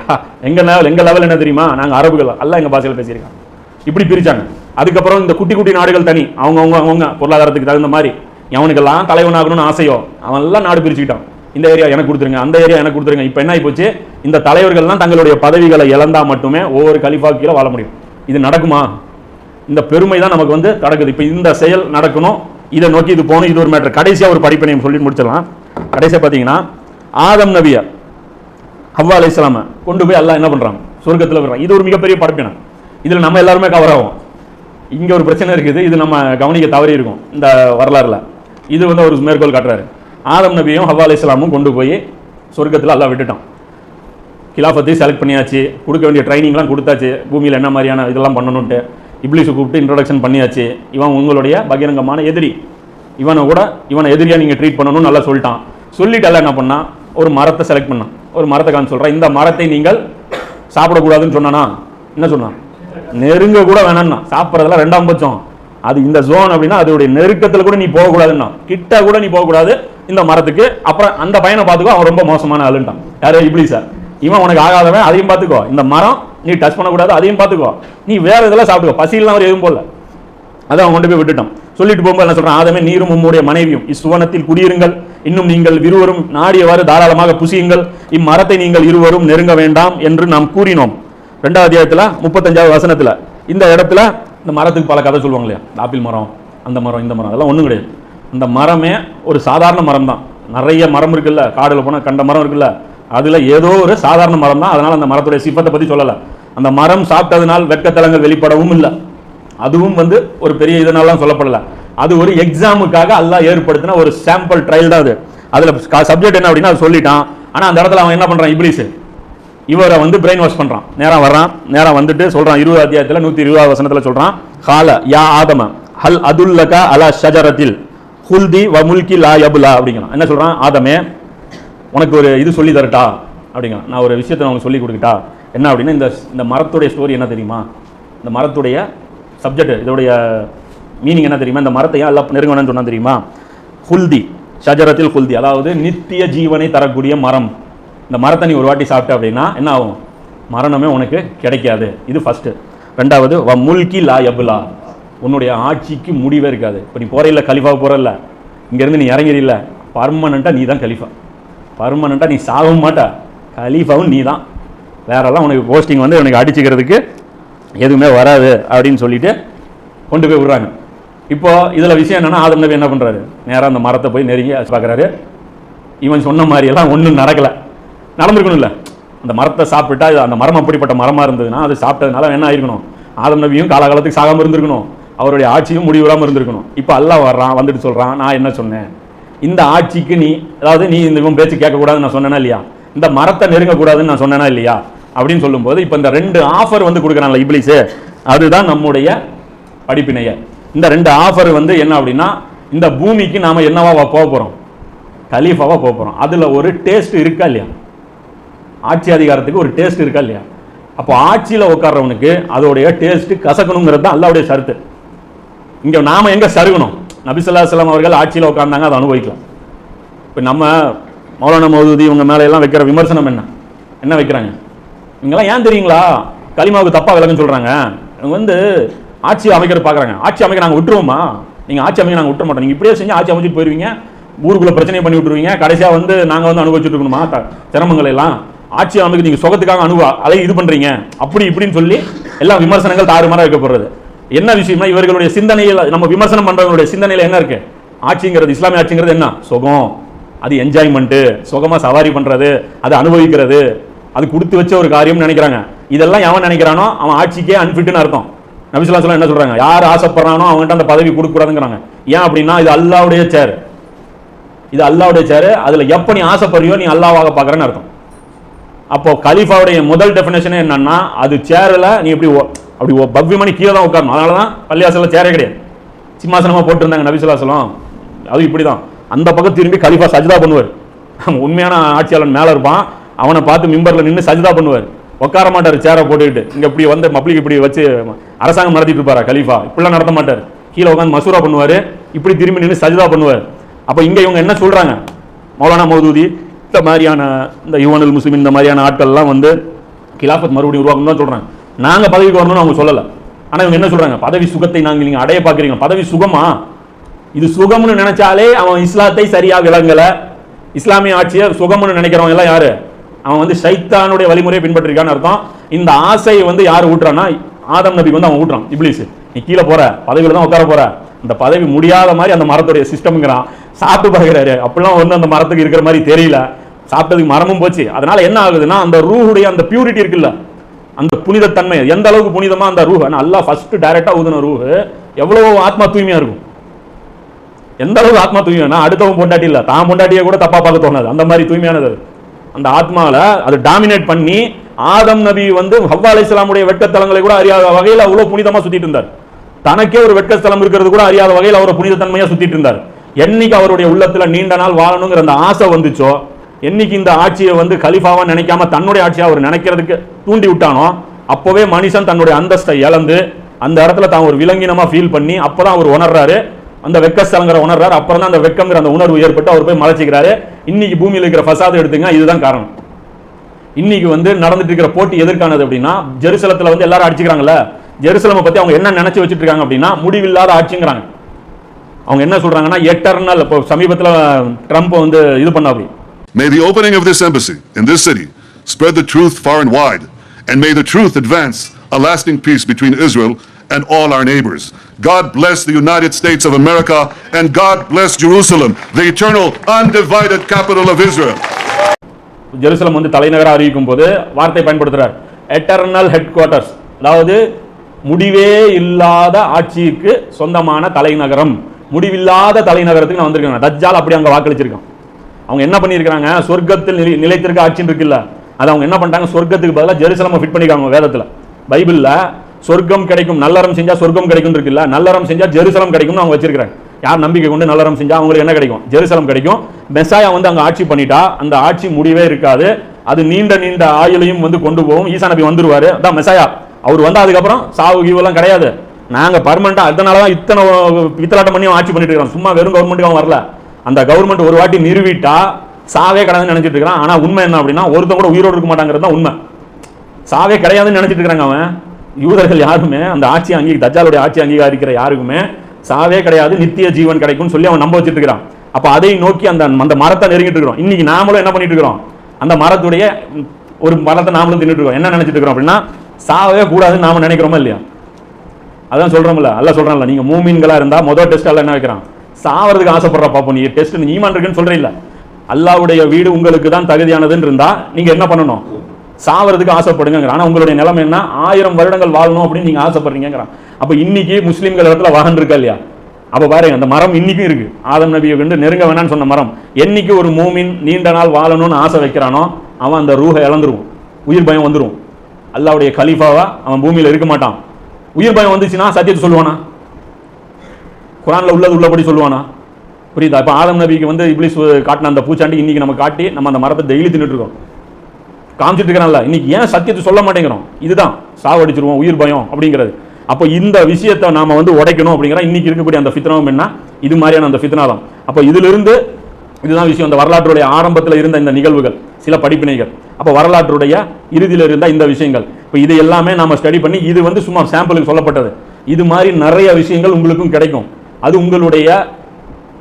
எங்கள் லெவல் எங்கள் லெவல் என்ன தெரியுமா? நாங்கள் அரபுகள். எல்லாம் எங்கள் பாஷையில் பேசியிருக்காங்க இப்படி பிரித்தாங்க அதுக்கப்புறம் இந்த குட்டி குட்டி நாடுகள் தனி. அவங்க அவங்க அவங்க பொருளாதாரத்துக்கு தகுந்த மாதிரி எவனுக்கெல்லாம் தலைவனாகணும்னு ஆசையோ அவன் எல்லாம் நாடு பிரிச்சுக்கிட்டான். இந்த ஏரியா எனக்கு கொடுத்துருங்க அந்த ஏரியா எனக்கு கொடுத்துருங்க. இப்போ என்ன ஆகிப்போச்சு போச்சு இந்த தலைவர்கள்லாம் தங்களுடைய பதவிகளை இழந்தால் மட்டுமே ஒவ்வொரு கலிஃபா கீழே வாழ முடியும். இது நடக்குமா? இந்த பெருமை தான் நமக்கு வந்து நடக்குது இப்போ இந்த செயல் நடக்கணும். இதை நோக்கி இது போகணும். இது ஒரு மேட்டர் கடைசியாக ஒரு படிப்பினையும் சொல்லி முடிச்சிடலாம். கடைசியாக பார்த்தீங்கன்னா ஆதம் நபியை ஹவ்வா அலை கொண்டு போய் எல்லாம் என்ன பண்றாங்க சொர்க்கத்தில் விடுறாங்க இது ஒரு மிகப்பெரிய படைப்பினை இதில் நம்ம எல்லாருமே கவர் ஆகும் இங்க ஒரு பிரச்சனை இருக்குது. இது நம்ம கவனிக்க தவறி இருக்கும். இந்த வரலாறுல. இது வந்து ஒரு மேற்கோள் காட்டுறாரு. ஆதம் நபியும் ஹவ்வா அலை கொண்டு போய் சொர்க்கத்தில் எல்லாம் விட்டுட்டோம் கிலாஃபத்தையும் செலக்ட் பண்ணியாச்சு. கொடுக்க வேண்டிய ட்ரைனிங்லாம் கொடுத்தாச்சு. பூமியில் என்ன மாதிரியான இதெல்லாம் பண்ணணுன்ட்டு இப்ளீஸை கூப்பிட்டு இன்ட்ரடக்ஷன் பண்ணியாச்சு. இவன் உங்களுடைய பகிரங்கமான எதிரி. இவனை கூட இவனை எதிரியாக நீங்கள் ட்ரீட் பண்ணணும்னு நல்லா சொல்லிட்டான். சொல்லிட்டு எல்லாம் என்ன பண்ணான்? ஒரு மரத்தை செலக்ட் பண்ணான். ஒரு மரத்தை காண் சொல்கிறேன் இந்த மரத்தை நீங்கள் சாப்பிடக்கூடாதுன்னு சொன்னானா? என்ன சொன்னான் நெருங்க கூட வேணாம்னா சாப்பிட்றதுல ரெண்டாம் பட்சம். அது இந்த ஜோன் அப்படின்னா அதோடைய நெருக்கத்தில் கூட நீ போகக்கூடாதுன்னா. கிட்ட கூட நீ போகக்கூடாது இந்த மரத்துக்கு. அப்புறம் அந்த பையனை பார்த்துக்கோ அவன் ரொம்ப மோசமான ஆளுன்ட்டான். யாரு? சார். இவன் உனக்கு ஆகாதவன் அதையும் பார்த்துக்கோ. இந்த மரம் நீ டச் பண்ணக்கூடாது அதையும் பார்த்துக்கோ. நீ வேற இதெல்லாம் சாப்பிட்டுக்கோ. பசியெல்லாம் அவர் எதுவும் போடல. அதை அவன் கொண்டு போய் விட்டுட்டான். சொல்லிட்டு போகும்போது என்ன சொல்றான்? ஆதமே நீரும் உம்முடைய மனைவியும் இசுவனத்தில் குடியிருங்கள். இன்னும் நீங்கள் இருவரும் நாடியவாறு தாராளமாக புசியுங்கள். இம்மரத்தை நீங்கள் இருவரும் நெருங்க வேண்டாம் என்று நாம் கூறினோம். ரெண்டாவது அத்தியாயத்தில் முப்பத்தஞ்சாவது வசனத்தில். இந்த இடத்துல இந்த மரத்துக்கு பல கதை சொல்லுவாங்க இல்லையா? ஆப்பிள் மரம் அந்த மரம் இந்த மரம் அதெல்லாம் ஒன்றும் கிடையாது. அந்த மரமே ஒரு சாதாரண மரம் தான் நிறைய மரம் இருக்குல்ல? காடில் போனால் கண்ட மரம் இருக்குல்ல? அதில் ஏதோ ஒரு சாதாரண மரம் தான் அதனால் அந்த மரத்துடைய சிப்பத்தை பற்றி சொல்லலை. அந்த மரம் சாப்பிட்டதுனால் வெட்கத்தலங்கள் வெளிப்படவும் இல்லை. அதுவும் வந்து ஒரு பெரிய இதனாலாம் சொல்லப்படல. அது ஒரு எக்ஸாமுக்காக அல்லாஹ் ஏற்படுத்தின ஒரு சாம்பிள் ட்ரையல் தான் அது. அதில் சப்ஜெக்ட் என்ன அப்படின்னா அது சொல்லிட்டான். ஆனால் அந்த இடத்துல அவன் என்ன பண்ணுறான் இப்ளீஸ் இவரை வந்து பிரெயின் வாஷ் பண்ணுறான் நேரம் வர்றான். நேரம் வந்துட்டு சொல்கிறான் இருபது அத்தியாயத்தில் நூற்றி இருபது வசனத்தில் சொல்கிறான் ஹால யா ஆதம ஹல் அதுல்லகா அலா ஷஜரத்தில் ஹுல்தி வ முல்கி லா யபுலா அப்படிங்கிறான். என்ன சொல்கிறான் ஆதமே உனக்கு ஒரு இது சொல்லி தரட்டா அப்படிங்கிறான். நான் ஒரு விஷயத்தை நான் உனக்கு சொல்லி கொடுக்கட்டா? என்ன அப்படின்னா இந்த இந்த மரத்துடைய ஸ்டோரி என்ன தெரியுமா? இந்த மரத்துடைய சப்ஜெக்ட் இதோடைய மீனிங் என்ன தெரியுமா? இந்த மரத்தை ஏன் எல்லாம் நெருங்கணும்னு சொன்னா தெரியுமா? ஹுல்தி ஷஜரத்தில் ஹுல்தி. அதாவது நித்திய ஜீவனை தரக்கூடிய மரம். இந்த மரத்தை நீ ஒரு வாட்டி சாப்பிட்ட அப்படின்னா என்ன ஆகும்? மரணமே உனக்கு கிடைக்காது. இது ஃபஸ்ட்டு ரெண்டாவது வ முல்கி லா எபுலா உன்னுடைய ஆட்சிக்கு முடிவே இருக்காது. இப்போ நீ போறையில கலிஃபா போகிறல்ல இங்கேருந்து நீ இறங்கிறீல்ல பர்மனண்ட்டாக நீ தான் கலிஃபா. பர்மனண்ட்டாக நீ சாகவும் மாட்டா. கலீஃபாவும் நீ தான். வேறெல்லாம் உனக்கு போஸ்டிங் வந்து உனக்கு அடிச்சுக்கிறதுக்கு எதுவுமே வராது அப்படின்னு சொல்லிட்டு கொண்டு போய் விடுறாங்க. இப்போ இதில் விஷயம் என்னென்னா ஆதம் நபி என்ன பண்ணுறாரு நேராக அந்த மரத்தை போய் நெருங்கி பார்க்குறாரு. இவன் சொன்ன மாதிரியெல்லாம் ஒன்றும் நடக்கலை. நடந்திருக்கணும்ல. அந்த மரத்தை சாப்பிட்டா இது அந்த மரம் அப்படிப்பட்ட மரமாக இருந்ததுன்னா அது சாப்பிட்டதுனால என்ன ஆயிருக்கணும்? ஆதம் நபியும் காலகாலத்துக்கு சாகாமல் இருந்திருக்கணும். அவருடைய ஆட்சியும் முடிவுறாமல் இருந்திருக்கணும். இப்போ அல்லாஹ் வர்றான் வந்துட்டு சொல்கிறான் நான் என்ன சொன்னேன்? இந்த ஆட்சிக்கு நீ அதாவது நீ இந்த இவன் பேச்சு கேட்கக்கூடாதுன்னு நான் சொன்னேனா இல்லையா? இந்த மரத்தை நெருங்கக்கூடாதுன்னு நான் சொன்னேனா இல்லையா? அப்படின்னு சொல்லும்போது இப்போ இந்த ரெண்டு ஆஃபர் வந்து கொடுக்குறாங்களா இப்ளீஸு அதுதான் நம்முடைய படிப்பினையை. இந்த ரெண்டு ஆஃபர் வந்து என்ன அப்படின்னா இந்த பூமிக்கு நாம் என்னவா போக போகிறோம் கலீஃபாவாக போக போகிறோம் அதில் ஒரு டேஸ்ட் இருக்கா இல்லையா? ஆட்சி அதிகாரத்துக்கு ஒரு டேஸ்ட் இருக்கா இல்லையா? அப்போ ஆட்சியில் உட்கார்றவனுக்கு அதோடைய டேஸ்ட்டு கசக்கணுங்கிறது தான் அல்லாவுடைய சருத்து இங்கே நாம் எங்கே சருகணும்? நபிசுல்லாஸ்லாம் அவர்கள் ஆட்சியில் உட்கார்ந்தாங்க அதை அனுபவிக்கலாம். இப்போ நம்ம மௌலான மௌதூதி இவங்க மேலே எல்லாம் வைக்கிற விமர்சனம் என்ன? என்ன வைக்கிறாங்க? இவங்கெல்லாம் ஏன் தெரியுங்களா? களிமாவுக்கு தப்பாக விலகுன்னு சொல்கிறாங்க இவங்க வந்து ஆட்சி அமைக்கிற பார்க்குறாங்க. ஆட்சி அமைக்க நாங்கள் விட்டுருவோமா? நீங்கள் ஆட்சி அமைக்க நாங்கள் விட்டுற மாட்டோம். நீங்கள் இப்படியே செஞ்சு ஆட்சி அமைச்சிட்டு போயிருவீங்க. ஊருக்குள்ள பிரச்சனை பண்ணி விட்டுருவீங்க. கடைசியாக வந்து நாங்கள் வந்து அனுபவிச்சுட்டு இருக்கணுமா? சிரமங்கள் எல்லாம். ஆட்சி அமைக்க நீங்கள் சுகத்துக்காக அனுபவ அதை இது பண்ணுறீங்க அப்படி இப்படின்னு சொல்லி எல்லாம் விமர்சனங்கள் தாறுமாறாக வைக்கப்படுறது. என்ன விஷயம்னா இவர்களுடைய சிந்தனையில் நம்ம விமர்சனம் பண்ணுறவங்களுடைய சிந்தனையில் என்ன இருக்குது ஆட்சிங்கிறது இஸ்லாமிய ஆட்சிங்கிறது என்ன? சுகம். அது என்ஜாய்மெண்ட்டு சுகமா சவாரி பண்ணுறது அது அனுபவிக்கிறது. அது கொடுத்து வச்ச ஒரு காரியம்னு நினைக்கிறாங்க. இதெல்லாம் எவன் நினைக்கிறானோ அவன் ஆட்சிக்கே அன்ஃபிட்னு அர்த்தம். நபிசுல்லா என்ன சொல்றாங்க? யார் ஆசைப்படுறானோ அவங்ககிட்ட அந்த பதவி கொடுக்கூடாதுங்கிறாங்க ஏன் அப்படின்னா இது அல்லாவுடைய சேர் இது அல்லாவுடைய சேர் அதுல எப்ப நீ ஆசைப்படுறியோ நீ அல்லாவாக பார்க்குறேன்னு அர்த்தம். அப்போ கலீஃபாவுடைய முதல் டெஃபினேஷன் என்னன்னா அது சேரில் நீ இப்படி அப்படி ஒ- பவ்யமா கீழே தான் உட்காரணும். அதனால தான் பள்ளியாசலில் சேரே கிடையாது. சிம்மாசனமா போட்டிருந்தாங்க நபிசுல்லாசலம் அது இப்படி தான் அந்த பக்கம் திரும்பி கலிஃபா சஜிதா பண்ணுவார். உண்மையான ஆட்சியாளன் மேலே இருப்பான். அவனை பார்த்து மிம்பரில் நின்று சஜிதா பண்ணுவார். உட்கார மாட்டார் சேரை போட்டுக்கிட்டு. இங்கே இப்படி வந்து பப்ளிக் இப்படி வச்சு அரசாங்கம் நடத்திட்டு இருப்பாரா கலீஃபா? இப்படிலாம் நடத்த மாட்டார். கீழே உட்காந்து மசூரா பண்ணுவார் இப்படி திரும்பி நின்று சஜிதா பண்ணுவார். அப்போ இங்கே இவங்க என்ன சொல்கிறாங்க மௌலானா மௌதூதி இந்த மாதிரியான இந்த யுவனல் முஸ்லிம் இந்த மாதிரியான ஆட்கள்லாம் வந்து கிலாஃபத் மறுபடியும் உருவாக்கணும் தான் சொல்கிறாங்க நாங்கள் பதவிக்கு வரணும்னு அவங்க சொல்லலை. ஆனால் இவங்க என்ன சொல்கிறாங்க பதவி சுகத்தை நாங்கள் நீங்கள் அடைய பார்க்குறீங்க. பதவி சுகமா? இது சுகம்னு நினச்சாலே அவன் இஸ்லாத்தை சரியாக விளங்கலை. இஸ்லாமிய ஆட்சியை சுகம்னு நினைக்கிறவங்க எல்லாம் யாரு? அவன் வந்து சைத்தானுடைய வழிமுறையை பின்பற்றிருக்கான்னு அர்த்தம். இந்த ஆசையை வந்து யார் ஊட்டுறான்னா ஆதம் நபி வந்து அவன் ஊட்டுறான் இப்ளீஸ். நீ கீழே போற பதவியில தான் உட்கார போற. இந்த பதவி முடியாத மாதிரி அந்த மரத்துடைய சிஸ்டம்ங்கிறான் சாப்பிட்டு பார்க்குறாரு அப்படிலாம் வந்து அந்த மரத்துக்கு இருக்கிற மாதிரி தெரியல. சாப்பிட்டதுக்கு மரமும் போச்சு. அதனால என்ன ஆகுதுன்னா அந்த ரூஹுடைய அந்த பியூரிட்டி இருக்குல்ல அந்த புனிதத்தன்மை எந்த அளவுக்கு புனிதமா அந்த ரூஹ் நல்லா ஃபர்ஸ்ட் டைரக்டா ஊதுன ரூஹ் எவ்வளவு ஆத்மா தூய்மையா இருக்கும். எந்த அளவுக்கு ஆத்மா தூய்மைனா அடுத்தவன் பொண்டாட்டி இல்ல தான் பொண்டாட்டியை கூட தப்பா பார்க்க தோணாது. அந்த மாதிரி தூய்மையானது அந்த ஆத்மாவில் அது டாமினேட் பண்ணி ஆதம் நபி வந்து ஹவ்வா அலிஸ்லாமுடைய வெட்கத்தலங்களை கூட அறியாத வகையில் அவ்வளோ புனிதமாக சுற்றிட்டு இருந்தார். தனக்கே ஒரு வெட்கஸ்தலம் இருக்கிறது கூட அறியாத வகையில் அவர் புனிதத்தன்மையாக சுற்றிட்டு இருந்தார். என்னைக்கு அவருடைய உள்ளத்தில் நீண்ட நாள் வாழணுங்கிற அந்த ஆசை வந்துச்சோ என்னைக்கு இந்த ஆட்சியை வந்து கலிஃபாவாக நினைக்காம தன்னுடைய ஆட்சியை அவர் நினைக்கிறதுக்கு தூண்டி விட்டானோ அப்போவே மனுஷன் தன்னுடைய அந்தஸ்தை இழந்து அந்த இடத்துல தான் ஒரு விலங்கினமாக ஃபீல் பண்ணி அப்போ தான் அவர் உணர்றாரு அந்த வெக்கஸ்தலங்கிற உணர்றாரு. அப்புறம் தான் அந்த வெக்கங்கிற அந்த உணர்வு ஏற்பட்டு அவர் போய் மலைச்சிக்கிறாரு இன்னைக்கு பூமியில் இருக்கிற ஃபசாது எடுத்துங்க இதுதான் காரணம். இன்னைக்கு வந்து நடந்துட்டு இருக்கிற போட்டி எதற்கானது அப்படின்னா ஜெருசலத்துல வந்து எல்லாரும் அடிச்சுக்கிறாங்கல்ல ஜெருசலமை பத்தி அவங்க என்ன நினைச்சு வச்சுட்டு இருக்காங்க அப்படின்னா முடிவில்லாத ஆட்சிங்கிறாங்க. அவங்க என்ன சொல்றாங்கன்னா எட்டர்னல் இப்போ சமீபத்துல ட்ரம்ப் வந்து இது பண்ண அப்படி May the opening of this embassy in this city spread the truth far and wide, and may the truth advance a lasting peace between Israel and all our neighbors. God bless the United States of America, and God bless Jerusalem, the eternal, undivided capital of Israel. Jerusalem வந்து தலைநகரா அறிவிக்கும் போது வார்த்தை பயன்படுத்துகிறார் eternal head quarters அதாவது முடிவே இல்லாத ஆட்சிக்கு சொந்தமான தலைநகரம். முடிவில்லாத தலைநகரத்துக்கு நான் வந்திருக்கேன். தஜ்ஜால் அப்படி அங்க வாக்களிச்சிருக்கான். அவங்க என்ன பண்ணியிருக்காங்க சொர்க்கத்தில் நிலை நிலைத்திருக்க ஆட்சின்னு இருக்குல்ல. அதை அவங்க என்ன பண்ணிட்டாங்க? சொர்க்கத்துக்கு பதிலாக ஜெருசலமை ஃபிட் பண்ணிக்காங்க வேதத்தில். பைபிள்ல சொர்க்கம் கிடைக்கும் நல்லறம் செஞ்சா சொர்க்கம் கிடைக்கும் இருக்குல்ல நல்லறம் செஞ்சா ஜெருசலம் கிடைக்கும்னு அவங்க வச்சிருக்காங்க யார் நம்பிக்கை கொண்டு நல்லறம் செஞ்சா அவங்களுக்கு என்ன கிடைக்கும்? ஜெருசலம் கிடைக்கும். மெசாயா வந்து அங்க ஆட்சி பண்ணிட்டா அந்த ஆட்சி முடிவே இருக்காது. அது நீண்ட நீண்ட ஆயுளையும் வந்து கொண்டு போகும். ஈசா நபி வந்துருவாரு. அதான் மெசாயா. அவர் வந்தா அதுக்கப்புறம் சாவு கீவெல்லாம் கிடையாது. நாங்க பர்மனண்டா அதனால தான் இத்தனை பித்தலாட்டம் பண்ணி ஆட்சி பண்ணிட்டு இருக்கிறோம். சும்மா வெறும் கவர்மெண்ட்டுக்கு அவன் வரல. அந்த கவர்மெண்ட் ஒரு வாட்டி நிறுவிட்டா சாவே கிடையாதுன்னு நினைச்சிட்டு இருக்கிறான் ஆனா உண்மை என்ன அப்படின்னா ஒருத்தன் கூட உயிரோடு இருக்க மாட்டாங்கிறது தான் உண்மை. சாவே கிடையாதுன்னு நினைச்சிட்டு இருக்கிறாங்க அவன். யூதர்கள் யாருமே அந்த ஆட்சி அங்கீ தஜாலுடைய ஆட்சி அங்கீகரிக்கிற யாருக்குமே சாவே கிடையாது நித்திய ஜீவன் கிடைக்கும்னு சொல்லி அவன் நம்ப வச்சிட்டு இருக்கிறான் அப்போ அதை நோக்கி அந்த அந்த மரத்தை நெருங்கிட்டு இருக்கிறோம் இன்னைக்கு நாமளும் என்ன பண்ணிட்டு இருக்கிறோம் அந்த மரத்துடைய ஒரு மரத்தை நாமளும் தின்னுட்டு இருக்கோம் என்ன நினைச்சிட்டு இருக்கிறோம் அப்படின்னா சாவே கூடாதுன்னு நாம நினைக்கிறோமா இல்லையா? அதான் சொல்றோம்ல அல்ல சொல்றான்ல நீங்க மூமீன்களா இருந்தா முதல் டெஸ்ட் அல்ல என்ன வைக்கிறான்? சாவறதுக்கு ஆசைப்படுற பாப்போம் நீ டெஸ்ட் நீமான் இருக்குன்னு சொல்றீல்ல. அல்லாவுடைய வீடு உங்களுக்கு தான் தகுதியானதுன்னு இருந்தா நீங்க என்ன பண்ணணும்? சாவறதுக்கு ஆசைப்படுங்கிறான் ஆனா உங்களுடைய நிலைமை என்ன? ஆயிரம் வருடங்கள் வாழணும் அப்படின்னு நீங்க ஆசைப்படுறீங்கிறான் அப்போ இன்னைக்கு முஸ்லீம்கள் இடத்துல வாகன் இருக்கா இல்லையா? அப்ப பாருங்க அந்த மரம் இன்னைக்கும் இருக்கு. ஆதம் நபியை கண்டு நெருங்க வேணான்னு சொன்ன மரம். என்னைக்கு ஒரு மூமின் நீண்ட நாள் வாழணும்னு ஆசை வைக்கிறானோ அவன் அந்த ரூஹை இழந்துருவான் உயிர் பயம் வந்துடும் அல்லாவுடைய கலீஃபாவா அவன் பூமியில இருக்க மாட்டான். உயிர் பயம் வந்துச்சுன்னா சத்தியத்தை சொல்லுவானா? குரான்ல உள்ளது உள்ளபடி சொல்லுவானா? புரியுதா? இப்போ ஆதம் நபிக்கு வந்து இப்ளீஸ் காட்டின அந்த பூச்சாண்டி இன்னைக்கு நம்ம காட்டி நம்ம அந்த மரத்தை டெய்லி தின்னுட்டு இருக்கோம். காமிச்சிட்டு இருக்கிறான்ல. இன்னைக்கு ஏன் சத்தியத்தை சொல்ல மாட்டேங்கிறோம்? இதுதான். சாவடிச்சிருவோம் உயிர் பயம் அப்படிங்கிறது. அப்போ இந்த விஷயத்தை நாம வந்து உடைக்கணும் அப்படிங்கிற இன்னைக்கு இருக்கக்கூடிய அந்த ஃபித்னாவும் என்ன? இது மாதிரியான அந்த ஃபித்னா தான் அப்போ இதிலிருந்து இதுதான் விஷயம். இந்த வரலாற்றுடைய ஆரம்பத்தில் இருந்த இந்த நிகழ்வுகள் சில படிப்பினைகள். அப்போ வரலாற்றுடைய இறுதியில் இருந்த இந்த விஷயங்கள். இப்போ இது எல்லாமே நம்ம ஸ்டடி பண்ணி இது வந்து சும்மா சாம்பிளுக்கு சொல்லப்பட்டது. இது மாதிரி நிறைய விஷயங்கள் உங்களுக்கும் கிடைக்கும். அது உங்களுடைய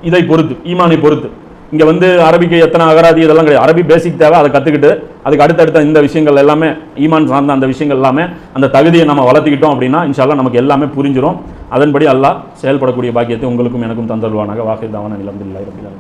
இதை பொறுத்து ஈமானை பொறுத்து. இங்கே வந்து அரபிக்கு எத்தனை அகராதி இதெல்லாம் கிடையாது. அரபி பேசிக் தேவை அதை கற்றுக்கிட்டு அதுக்கு அடுத்தடுத்த இந்த விஷயங்கள் எல்லாமே ஈமான் சார்ந்த அந்த விஷயங்கள் எல்லாமே அந்த தகுதியை நம்ம வளர்த்துக்கிட்டோம் அப்படின்னா இன்ஷால்லா நமக்கு எல்லாமே புரிஞ்சிடும் அதன்படி அல்லாஹ் செயல்படக்கூடிய பாக்கியத்தை உங்களுக்கும் எனக்கும் தந்தருவானாக வாஹிதாவான நிலம்பில்லாய் ரபிலால்